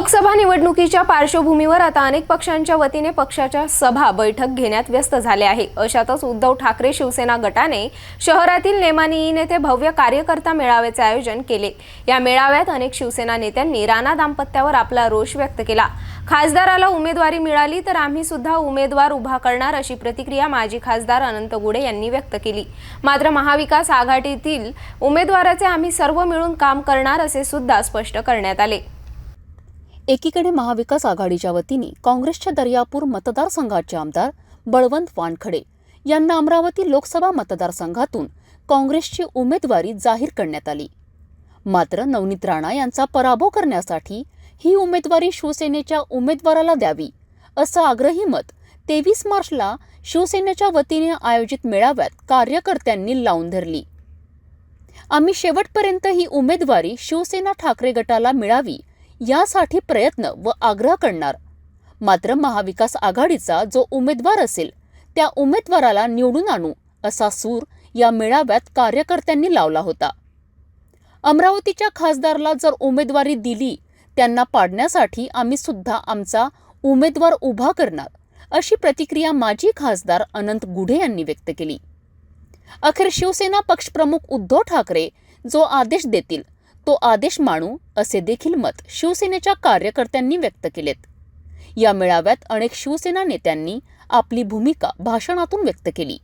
लोकसभा निवडणुकीच्या पार्श्वभूमीवर आता अनेक पक्षांच्या वतीने पक्षाच्या सभा बैठक घेण्यात व्यस्त झाले आहे. अशातच उद्धव ठाकरे शिवसेना गटाने शहरातील नेमानी नेते भव्य कार्यकर्ता मेळाव्याचे आयोजन केले. या मेळाव्यात अनेक शिवसेना नेत्यांनी राणा दाम्पत्यावर आपला रोष व्यक्त केला. खासदाराला उमेदवारी मिळाली तर आम्ही सुद्धा उमेदवार उभा करणार अशी प्रतिक्रिया माजी खासदार अनंत गुडे यांनी व्यक्त केली. मात्र महाविकास आघाडीतील उमेदवाराचे आम्ही सर्व मिळून काम करणार असे सुद्धा स्पष्ट करण्यात आले. एकीकडे महाविकास आघाडीच्या वतीने काँग्रेसच्या दर्यापूर मतदारसंघाचे आमदार बळवंत वानखडे यांना अमरावती लोकसभा मतदारसंघातून काँग्रेसची उमेदवारी जाहीर करण्यात आली. मात्र नवनीत राणा यांचा पराभव करण्यासाठी ही उमेदवारी शिवसेनेच्या उमेदवाराला द्यावी असं आग्रही मत तेवीस मार्चला शिवसेनेच्या वतीने आयोजित मेळाव्यात कार्यकर्त्यांनी लावून धरली. आम्ही शेवटपर्यंत ही उमेदवारी शिवसेना ठाकरे गटाला मिळावी यासाठी प्रयत्न व आग्रह करणार. मात्र महाविकास आघाडीचा जो उमेदवार असेल त्या उमेदवाराला निवडून आणू असा सूर या मेळाव्यात कार्यकर्त्यांनी लावला होता. अमरावतीच्या खासदारला जर उमेदवारी दिली त्यांना पाडण्यासाठी आम्ही सुद्धा आमचा उमेदवार उभा करणार अशी प्रतिक्रिया माजी खासदार अनंत गुढे यांनी व्यक्त केली. अखेर शिवसेना पक्षप्रमुख उद्धव ठाकरे जो आदेश देतील तो आदेश मानू असे देखील मत शिवसेनेच्या कार्यकर्त्यांनी व्यक्त केलेत. या मेळाव्यात अनेक शिवसेना नेत्यांनी आपली भूमिका भाषणातून व्यक्त केली.